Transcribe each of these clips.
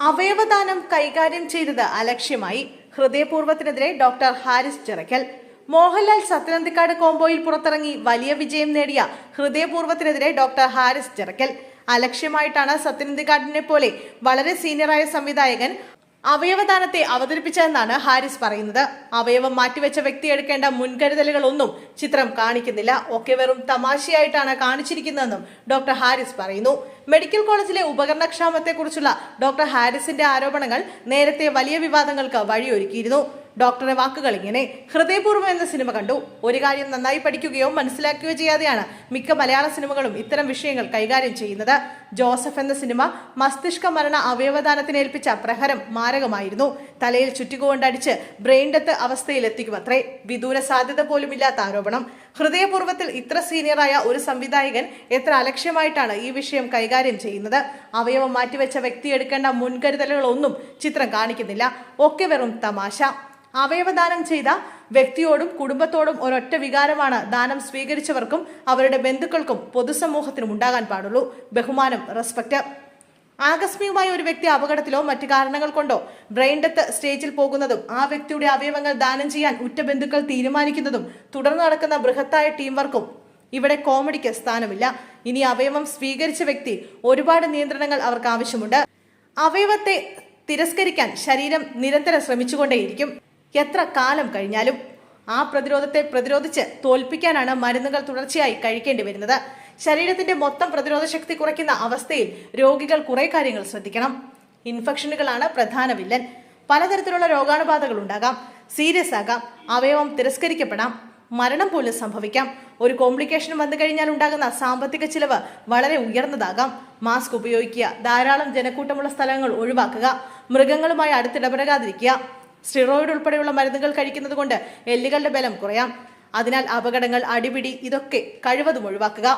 അവയവദാനം കൈകാര്യം ചെയ്തത് അലക്ഷ്യമായി ഹൃദയപൂർവത്തിനെതിരെ ഡോക്ടർ ഹാരിസ് ചിറക്കൽ മോഹൻലാൽ സത്യനന്ദിക്കാട് കോംബോയിൽ പുറത്തിറങ്ങി വലിയ വിജയം നേടിയ ഹൃദയപൂർവത്തിനെതിരെ ഡോക്ടർ ഹാരിസ് ചിറക്കൽ അലക്ഷ്യമായിട്ടാണ് സത്യനന്ദിക്കാടിനെ പോലെ വളരെ സീനിയറായ സംവിധായകൻ അവയവദാനത്തെ അവതരിപ്പിച്ചതെന്നാണ് ഹാരിസ് പറയുന്നത്. അവയവം മാറ്റിവെച്ച വ്യക്തി എടുക്കേണ്ട മുൻകരുതലുകളൊന്നും ചിത്രം കാണിക്കുന്നില്ല. ഒക്കെ വെറും തമാശയായിട്ടാണ് കാണിച്ചിരിക്കുന്നതെന്നും ഡോക്ടർ ഹാരിസ് പറയുന്നു. മെഡിക്കൽ കോളേജിലെ ഉപകരണക്ഷാമത്തെക്കുറിച്ചുള്ള ഡോക്ടർ ഹാരിസിന്റെ ആരോപണങ്ങൾ നേരത്തെ വലിയ വിവാദങ്ങൾക്ക് വഴിയൊരുക്കിയിരുന്നു. ഡോക്ടറെ വാക്കുകൾ ഇങ്ങനെ ഹൃദയപൂർവം എന്ന സിനിമ കണ്ടു. ഒരു കാര്യം നന്നായി പഠിക്കുകയോ മനസ്സിലാക്കുകയോ ചെയ്യാതെയാണ് മിക്ക മലയാള സിനിമകളും ഇത്തരം വിഷയങ്ങൾ കൈകാര്യം ചെയ്യുന്നത്. ജോസഫ് എന്ന സിനിമ മസ്തിഷ്ക മരണ അവയവദാനത്തിന് ഏൽപ്പിച്ച പ്രഹരം മാരകമായിരുന്നു. തലയിൽ ചുറ്റികൊണ്ടടിച്ച് ബ്രെയിൻ ഡെത്ത് അവസ്ഥയിലെത്തിക്കുമത്രേ. വിദൂര സാധ്യത പോലുമില്ലാത്ത ആരോപണം. ഹൃദയപൂർവത്തിൽ ഇത്ര സീനിയറായ ഒരു സംവിധായകൻ എത്ര അലക്ഷ്യമായിട്ടാണ് ഈ വിഷയം കൈകാര്യം ചെയ്യുന്നത്? അവയവം മാറ്റിവെച്ച വ്യക്തി എടുക്കേണ്ട മുൻകരുതലുകളൊന്നും ചിത്രം കാണിക്കുന്നില്ല. ഒക്കെ വെറും തമാശ. അവയവദാനം ചെയ്ത വ്യക്തിയോടും കുടുംബത്തോടും ഒരൊറ്റ വികാരമാണ് ദാനം സ്വീകരിച്ചവർക്കും അവരുടെ ബന്ധുക്കൾക്കും പൊതുസമൂഹത്തിനും ഉണ്ടാകാൻ പാടുള്ളൂ. ബഹുമാനം റെസ്പെക്ട്. ആകസ്മികമായി ഒരു വ്യക്തി അപകടത്തിലോ മറ്റു കാരണങ്ങൾ കൊണ്ടോ ബ്രെയിൻ ഡെത്ത് സ്റ്റേജിൽ പോകുന്നതും ആ വ്യക്തിയുടെ അവയവങ്ങൾ ദാനം ചെയ്യാൻ ഉറ്റ ബന്ധുക്കൾ തീരുമാനിക്കുന്നതും തുടർന്ന് നടക്കുന്ന ബൃഹത്തായ ടീം വർക്കും ഇവിടെ കോമഡിക്ക് സ്ഥാനമില്ല. ഇനി അവയവം സ്വീകരിച്ച വ്യക്തി ഒരുപാട് നിയന്ത്രണങ്ങൾ അവർക്ക് ആവശ്യമുണ്ട്. അവയവത്തെ തിരസ്കരിക്കാൻ ശരീരം നിരന്തരം ശ്രമിച്ചുകൊണ്ടേയിരിക്കും. എത്ര കാലം കഴിഞ്ഞാലും ആ പ്രതിരോധത്തെ പ്രതിരോധിച്ച് തോൽപ്പിക്കാനാണ് മരുന്നുകൾ തുടർച്ചയായി കഴിക്കേണ്ടി വരുന്നത്. ശരീരത്തിന്റെ മൊത്തം പ്രതിരോധ ശക്തി കുറയ്ക്കുന്ന അവസ്ഥയിൽ രോഗികൾ കുറെ കാര്യങ്ങൾ ശ്രദ്ധിക്കണം. ഇൻഫെക്ഷനുകളാണ് പ്രധാന വില്ലൻ. പലതരത്തിലുള്ള രോഗാണുബാധകൾ ഉണ്ടാകാം. സീരിയസ് ആകാം. അവയവം തിരസ്കരിക്കപ്പെടാം. മരണം പോലും സംഭവിക്കാം. ഒരു കോംപ്ലിക്കേഷൻ വന്നു കഴിഞ്ഞാൽ ഉണ്ടാകുന്ന സാമ്പത്തിക ചിലവ് വളരെ ഉയർന്നതാകാം. മാസ്ക് ഉപയോഗിക്കുക ധാരാളം ജനക്കൂട്ടമുള്ള സ്ഥലങ്ങൾ ഒഴിവാക്കുക മൃഗങ്ങളുമായി അടുത്തിടപഴകാതിരിക്കുക സ്റ്റിറോയിഡ് ഉൾപ്പെടെയുള്ള മരുന്നുകൾ കഴിക്കുന്നത് കൊണ്ട് എല്ലുകളുടെ ബലം കുറയാം. അതിനാൽ അപകടങ്ങൾ അടിപിടി ഇതൊക്കെ കഴിവതും ഒഴിവാക്കുക.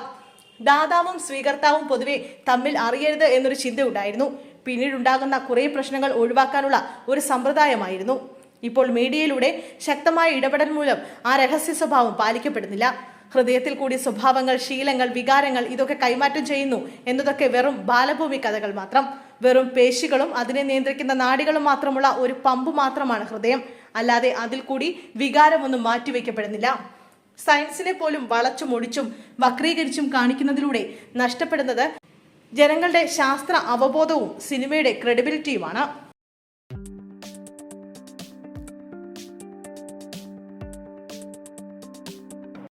ദാതാവും സ്വീകർത്താവും പൊതുവെ തമ്മിൽ അറിയരുത് എന്നൊരു ചിന്ത ഉണ്ടായിരുന്നു. പിന്നീടുണ്ടാകുന്ന കുറേ പ്രശ്നങ്ങൾ ഒഴിവാക്കാനുള്ള ഒരു സമ്പ്രദായമായിരുന്നു. ഇപ്പോൾ മീഡിയയിലൂടെ ശക്തമായ ഇടപെടൽ മൂലം ആ രഹസ്യ സ്വഭാവം പാലിക്കപ്പെടുന്നില്ല. ഹൃദയത്തിൽ കൂടി സ്വഭാവങ്ങൾ ശീലങ്ങൾ വികാരങ്ങൾ ഇതൊക്കെ കൈമാറ്റം ചെയ്യുന്നു എന്നതൊക്കെ വെറും ബാലഭൂമി കഥകൾ മാത്രം. വെറും പേശികളും അതിനെ നിയന്ത്രിക്കുന്ന നാടികളും മാത്രമുള്ള ഒരു പമ്പ് മാത്രമാണ് ഹൃദയം. അല്ലാതെ അതിൽ കൂടി വികാരമൊന്നും മാറ്റിവെക്കപ്പെടുന്നില്ല. സയൻസിനെ പോലും വളച്ചും ഒടിച്ചും വക്രീകരിച്ചും കാണിക്കുന്നതിലൂടെ നഷ്ടപ്പെടുന്നത് ജനങ്ങളുടെ ശാസ്ത്ര അവബോധവും സിനിമയുടെ ക്രെഡിബിലിറ്റിയുമാണ്.